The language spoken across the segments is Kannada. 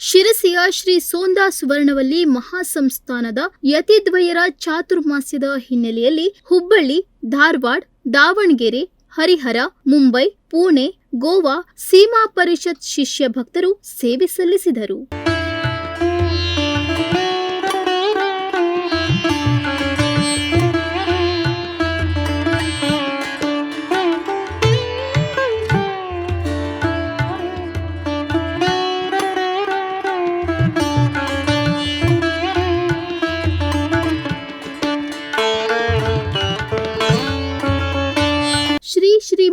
ಶಿರಸಿಯ ಶ್ರೀ ಸೋಂದಾ ಸುವರ್ಣವಲ್ಲಿ ಮಹಾಸಂಸ್ಥಾನದ ಯತಿದ್ವಯರ ಚಾತುರ್ಮಾಸ್ಯದ ಹಿನ್ನೆಲೆಯಲ್ಲಿ ಹುಬ್ಬಳ್ಳಿ, ಧಾರವಾಡ, ದಾವಣಗೆರೆ, ಹರಿಹರ, ಮುಂಬೈ, ಪುಣೆ, ಗೋವಾ ಸೀಮಾ ಪರಿಷತ್ ಶಿಷ್ಯ ಭಕ್ತರು ಸೇವೆ ಸಲ್ಲಿಸಿದರು.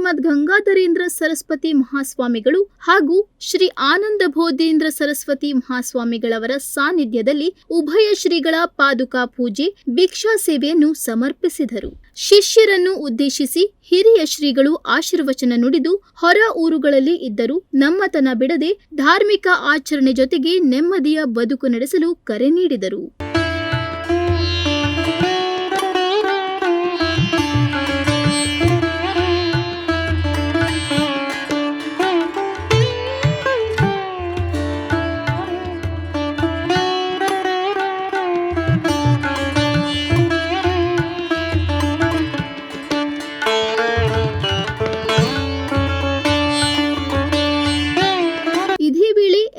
ಶ್ರೀಮದ್ ಗಂಗಾಧರೇಂದ್ರ ಸರಸ್ವತಿ ಮಹಾಸ್ವಾಮಿಗಳು ಹಾಗೂ ಶ್ರೀ ಆನಂದ ಬೋಧೇಂದ್ರ ಸರಸ್ವತಿ ಮಹಾಸ್ವಾಮಿಗಳವರ ಸಾನ್ನಿಧ್ಯದಲ್ಲಿ ಉಭಯ ಶ್ರೀಗಳ ಪಾದುಕಾ ಪೂಜೆ, ಭಿಕ್ಷಾ ಸೇವೆಯನ್ನು ಸಮರ್ಪಿಸಿದರು. ಶಿಷ್ಯರನ್ನು ಉದ್ದೇಶಿಸಿ ಹಿರಿಯ ಶ್ರೀಗಳು ಆಶೀರ್ವಚನ ನುಡಿದು ಹೊರ ಊರುಗಳಲ್ಲಿ ಇದ್ದರೂ ನಮ್ಮತನ ಬಿಡದೆ ಧಾರ್ಮಿಕ ಆಚರಣೆ ಜೊತೆಗೆ ನೆಮ್ಮದಿಯ ಬದುಕು ನಡೆಸಲು ಕರೆ ನೀಡಿದರು.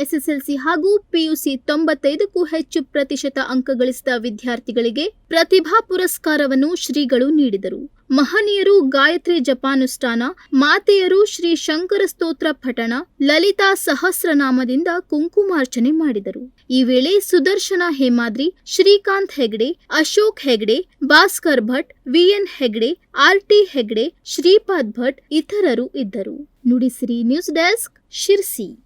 ಎಸ್ಎಸ್ಎಲ್ಸಿ ಹಾಗೂ ಪಿಯುಸಿ ತೊಂಬತ್ತೈದಕ್ಕೂ ಹೆಚ್ಚು ಪ್ರತಿಶತ ಅಂಕ ಗಳಿಸಿದ ವಿದ್ಯಾರ್ಥಿಗಳಿಗೆ ಪ್ರತಿಭಾ ಪುರಸ್ಕಾರವನ್ನು ಶ್ರೀಗಳು ನೀಡಿದರು. ಮಹನೀಯರು ಗಾಯತ್ರಿ ಜಪಾನುಷ್ಠಾನ, ಮಾತೆಯರು ಶ್ರೀ ಶಂಕರ ಸ್ತೋತ್ರ ಪಠಣ, ಲಲಿತಾ ಸಹಸ್ರನಾಮದಿಂದ ಕುಂಕುಮಾರ್ಚನೆ ಮಾಡಿದರು. ಈ ವೇಳೆ ಸುದರ್ಶನ ಹೇಮಾದ್ರಿ, ಶ್ರೀಕಾಂತ್ ಹೆಗ್ಡೆ, ಅಶೋಕ್ ಹೆಗ್ಡೆ, ಭಾಸ್ಕರ್ ಭಟ್, ವಿಎನ್ ಹೆಗ್ಡೆ, ಆರ್ಟಿ ಹೆಗ್ಡೆ, ಶ್ರೀಪಾದ್ ಭಟ್ ಇತರರು ಇದ್ದರು. Nudisiri news desk Sirsi.